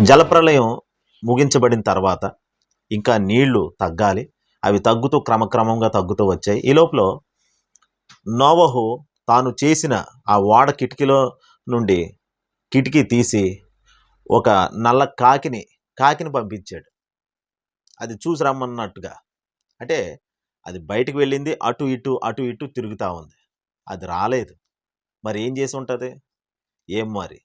జలప్రలయం ముగించబడిన తర్వాత ఇంకా నీళ్ళు తగ్గాలి. అవి తగ్గుతూ క్రమక్రమంగా తగ్గుతూ వచ్చాయి. ఈ లోపల నోవహు తాను చేసిన ఆ వాడ కిటికీలో నుండి కిటికీ తీసి ఒక నల్ల కాకిని కాకిని పంపించాడు. అది చూసి రమ్మన్నట్టుగా. అంటే అది బయటికి వెళ్ళింది అటు ఇటు అటు ఇటు తిరుగుతూ ఉంది. అది రాలేదు. మరి ఏం చేసి ఉంటుంది? ఏం మరి?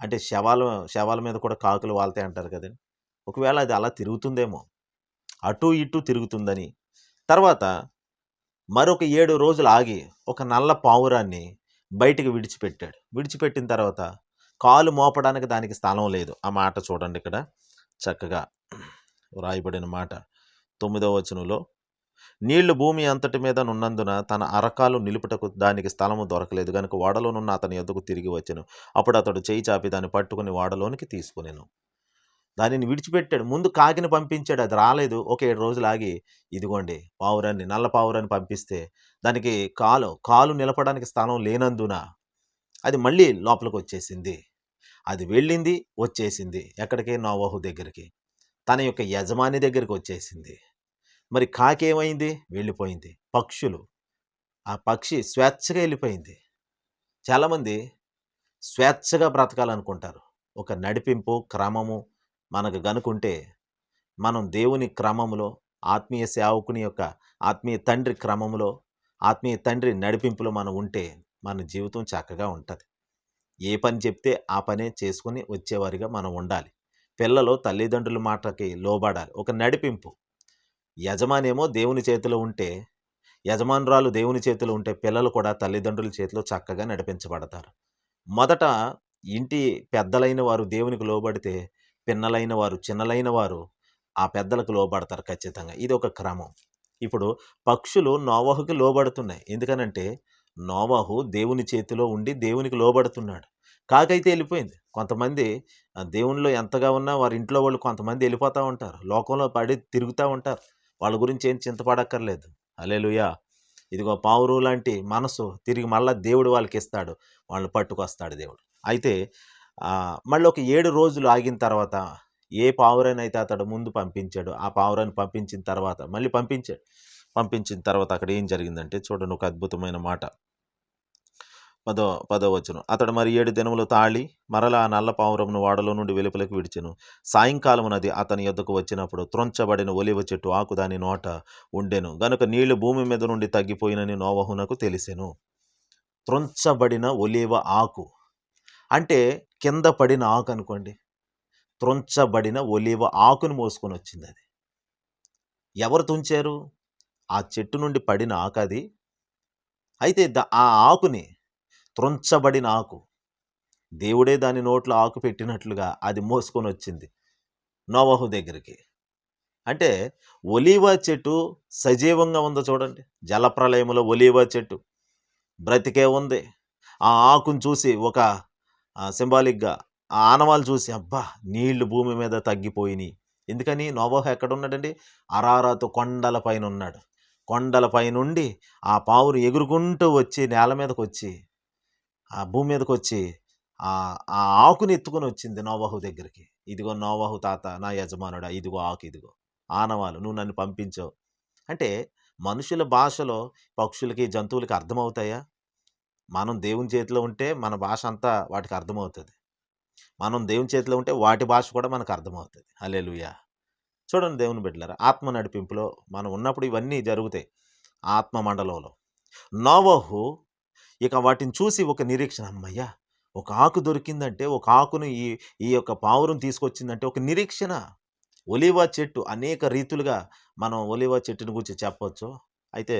అంటే శవాల శవాల మీద కూడా కాకులు వాళ్తాయి అంటారు కదండి. ఒకవేళ అది అలా తిరుగుతుందేమో అటు ఇటు తిరుగుతుందని. తర్వాత మరొక ఏడు రోజులు ఆగి ఒక నల్ల పావురాన్ని బయటికి విడిచిపెట్టాడు. విడిచిపెట్టిన తర్వాత కాలు మోపడానికి దానికి స్థలం లేదు. ఆ మాట చూడండి ఇక్కడ చక్కగా రాయబడిన మాట. తొమ్మిదవ వచనంలో నీళ్ళు భూమి అంతటి మీద నున్నందున తన అరకాలు నిలుపుటకు దానికి స్థలము దొరకలేదు. కనుక వాడలోనున్న అతని ఎద్దుకు తిరిగి వచ్చాను. అప్పుడు అతడు చేయి చాపి దాన్ని పట్టుకుని వాడలోనికి తీసుకునేను. దానిని విడిచిపెట్టాడు. ముందు కాకిని పంపించాడు. అది రాలేదు. ఒక ఏడు రోజులు ఆగి ఇదిగోండి పావురాన్ని నల్ల పావురాన్ని పంపిస్తే దానికి కాలు కాలు నిలపడానికి స్థలం లేనందున అది మళ్ళీ లోపలికి వచ్చేసింది. అది వెళ్ళింది వచ్చేసింది. ఎక్కడికి? నోవహు దగ్గరికి. తన యొక్క యజమాని దగ్గరికి వచ్చేసింది. మరి కాకి ఏమైంది వెళ్ళిపోయింది. పక్షులు. ఆ పక్షి స్వేచ్ఛగా వెళ్ళిపోయింది. చాలామంది స్వేచ్ఛగా బ్రతకాలనుకుంటారు. ఒక నడిపింపు క్రమము మనకు గనుకుంటే మనం దేవుని క్రమంలో ఆత్మీయ సేవకుని యొక్క ఆత్మీయ తండ్రి క్రమంలో ఆత్మీయ తండ్రి నడిపింపులో మనం ఉంటే మన జీవితం చక్కగా ఉంటుంది. ఏ పని చెప్తే ఆ పనే చేసుకుని వచ్చేవారిగా మనం ఉండాలి. పిల్లలు తల్లిదండ్రుల మాటకి లోబడాలి. ఒక నడిపింపు. యజమానేమో దేవుని చేతిలో ఉంటే యజమానురాలు దేవుని చేతిలో ఉంటే పిల్లలు కూడా తల్లిదండ్రుల చేతిలో చక్కగా నడిపించబడతారు. మొదట ఇంటి పెద్దలైన వారు దేవునికి లోబడితే పిన్నలైన వారు చిన్నలైన వారు ఆ పెద్దలకు లోబడతారు ఖచ్చితంగా. ఇది ఒక క్రమం. ఇప్పుడు పక్షులు నోవహుకి లోబడుతున్నాయి. ఎందుకనంటే నోవహు దేవుని చేతిలో ఉండి దేవునికి లోబడుతున్నాడు. కాకైతే వెళ్ళిపోయింది. కొంతమంది దేవునిలో ఎంతగా ఉన్నా వారి ఇంట్లో వాళ్ళు కొంతమంది వెళ్ళిపోతూ ఉంటారు. లోకంలో పడి తిరుగుతూ ఉంటారు. వాళ్ళ గురించి ఏం చింతపడక్కర్లేదు. అలేలుయా ఇదిగో పావురు లాంటి మనసు తిరిగి మళ్ళీ దేవుడు వాళ్ళకి ఇస్తాడు. వాళ్ళని పట్టుకొస్తాడు దేవుడు. అయితే మళ్ళీ ఒక ఏడు రోజులు ఆగిన తర్వాత ఏ పావురాన్ని అయితే అతడు ముందు పంపించాడు ఆ పావురాన్ని పంపించిన తర్వాత మళ్ళీ పంపించాడు. పంపించిన తర్వాత అక్కడ ఏం జరిగిందంటే చూడండి ఒక అద్భుతమైన మాట. పదో పదో వచ్చును అతడు మరి ఏడు దినములు తాళి మరలా ఆ నల్ల పావురమును వాడలో నుండి వెలుపలకు విడిచెను. సాయంకాలమునది అతని యొద్దకు వచ్చినప్పుడు త్రొంచబడిన ఒలివ చెట్టు ఆకు దాని నోట ఉండెను. గనుక నీళ్ళు భూమి మీద నుండి తగ్గిపోయినని నోవహునకు తెలిసెను. త్రొంచబడిన ఒలివ ఆకు. అంటే కింద పడిన ఆకు అనుకోండి. త్రొంచబడిన ఒలివ ఆకును మోసుకొని వచ్చింది అది. ఎవరు తుంచారు? ఆ చెట్టు నుండి పడిన ఆకు అది. అయితే ద- ఆ ఆకుని త్రొంచబడిన ఆకు దేవుడే దాని నోట్లో ఆకు పెట్టినట్లుగా అది మోసుకొని వచ్చింది నోవహు దగ్గరికి. అంటే ఒలీవా చెట్టు సజీవంగా ఉందో చూడండి. జలప్రలయంలో ఒలీవా చెట్టు బ్రతికే ఉంది. ఆ ఆకును చూసి ఒక సింబాలిక్గా ఆ ఆనవాలు చూసి అబ్బా నీళ్ళు భూమి మీద తగ్గిపోయినాయి. ఎందుకని? నోవహు ఎక్కడ ఉన్నాడండి అరారాతు కొండల పైన ఉన్నాడు కొండల పైనుండి ఆ పావురు ఎగురుకుంటూ వచ్చి నేల మీదకి వచ్చి ఆ భూమి మీదకి వచ్చి ఆ ఆకుని ఎత్తుకొని వచ్చింది నోవాహు దగ్గరికి. ఇదిగో నోవాహు తాత నా యజమానుడా ఇదిగో ఆకు ఇదిగో ఆనవాలు నువ్వు నన్ను పంపించావు. అంటే మనుషుల భాషలో పక్షులకి జంతువులకి అర్థమవుతాయా? మనం దేవుని చేతిలో ఉంటే మన భాష అంతా వాటికి అర్థమవుతుంది. మనం దేవుని చేతిలో ఉంటే వాటి భాష కూడా మనకు అర్థమవుతుంది. అలెలుయా చూడండి దేవుని బిడ్డలారా ఆత్మ నడిపింపులో మనం ఉన్నప్పుడు ఇవన్నీ జరుగుతాయి. ఆత్మ మండలంలో. నోవహు ఇక వాటిని చూసి ఒక నిరీక్షణ అమ్మయ్యా! ఒక ఆకు దొరికిందంటే ఒక ఆకును ఈ ఈ యొక్క పావురం తీసుకొచ్చిందంటే ఒక నిరీక్షణ. ఒలివా చెట్టు అనేక రీతులుగా మనం ఒలివా చెట్టుని గురించి చెప్పవచ్చు అయితే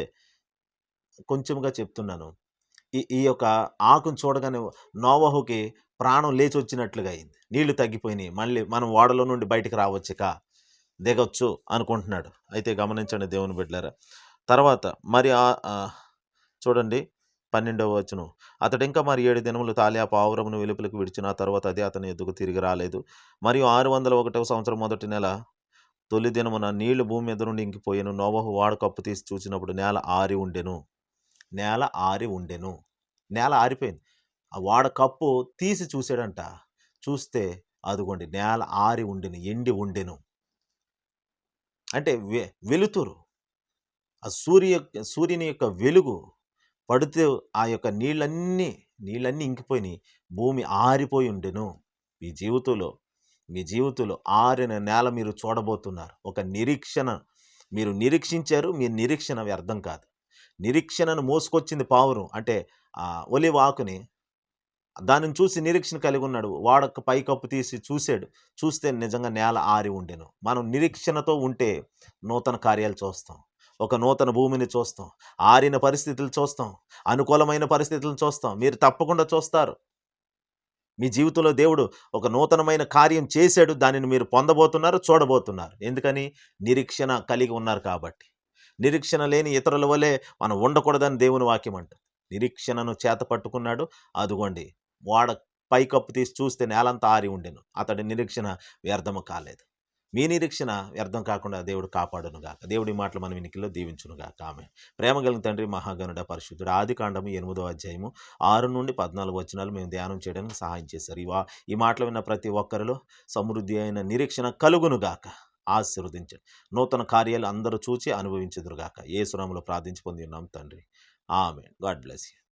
కొంచెంగా చెప్తున్నాను. ఈ ఈ యొక్క ఆకును చూడగానే నోవహుకి ప్రాణం లేచి వచ్చినట్లుగా అయింది. నీళ్ళు తగ్గిపోయినాయి. మళ్ళీ మనం ఓడలో నుండి బయటకు రావచ్చుక దిగొచ్చు అనుకుంటున్నాడు. అయితే గమనించండి దేవుని బిడ్డారా తర్వాత మరి చూడండి. పన్నెండవ వచనం. అతడు ఇంకా మరి ఏడు దినములు తాలి ఆ పావురమును వెలుపులకు విడిచిన తర్వాత అది అతని ఎదుగు తిరిగి రాలేదు. మరియు ఆరు వందల ఒకటవ సంవత్సరం మొదటి నెల తొలి దినమున నీళ్ళు భూమి మీద నుండి ఇంకిపోయాను. నోవహు వాడకప్పు తీసి చూసినప్పుడు నేల ఆరి ఉండెను. నేల ఆరి ఉండెను. నేల ఆరిపోయింది. ఆ వాడ కప్పు తీసి చూసాడంట చూస్తే అదిగోండి నేల ఆరి ఉండెను ఎండి ఉండెను. అంటే వె వెలుతురు. ఆ సూర్య సూర్యుని యొక్క వెలుగు పడితే ఆ యొక్క నీళ్ళన్నీ నీళ్ళన్నీ ఇంకిపోయినాయి. భూమి ఆరిపోయి ఉండెను. మీ జీవితంలో మీ జీవితంలో ఆరిన నేల మీరు చూడబోతున్నారు. ఒక నిరీక్షణ మీరు నిరీక్షించారు మీ నిరీక్షణ వ్యర్థం కాదు. నిరీక్షణను మోసుకొచ్చింది పావురం. అంటే ఆ ఒలివ ఆకుని దానిని చూసి నిరీక్షణ కలిగి ఉన్నాడు. వాడొక పైకప్పు తీసి చూశాడు. చూస్తే నిజంగా నేల ఆరి ఉండెను. మనం నిరీక్షణతో ఉంటే నూతన కార్యాలు చూస్తాం. ఒక నూతన భూమిని చూస్తాం. ఆరిన పరిస్థితులు చూస్తాం. అనుకూలమైన పరిస్థితులను చూస్తాం. మీరు తప్పకుండా చూస్తారు. మీ జీవితంలో దేవుడు ఒక నూతనమైన కార్యం చేశాడు. దానిని మీరు పొందబోతున్నారు చూడబోతున్నారు. ఎందుకని? నిరీక్షణ కలిగి ఉన్నారు కాబట్టి. నిరీక్షణ లేని ఇతరుల వలె మనం ఉండకూడదని దేవుని వాక్యం అంట నిరీక్షణను చేత పట్టుకున్నాడు. అదిగోండి. వాడ పైకప్పు తీసి చూస్తే నేలంతా ఆరి ఉండెను. అతడి నిరీక్షణ వ్యర్థము కాలేదు. మీ నిరీక్షణ వ్యర్థం కాకుండా దేవుడు కాపాడునుగాక. దేవుడి మాటలు మనం వినికిలో దీవించును గాక ఆమె ప్రేమ కలిగిన తండ్రి మహాగనుడ పరిశుద్ధుడు ఆది కాండము ఎనిమిదో అధ్యాయము ఆరు నుండి పద్నాలుగు వచనాలు మేము ధ్యానం చేయడానికి సహాయం చేశారు. ఈ ఈ మాటలు విన్న ప్రతి ఒక్కరిలో సమృద్ధి అయిన నిరీక్షణ కలుగునుగాక. ఆశీర్వదించండి. నూతన కార్యాలు అందరూ చూచి అనుభవించదురుగాక. ఏ సురంలో ప్రార్థించి పొంది ఉన్నాం తండ్రి. ఆమె గాడ్ బ్లెస్ యూ.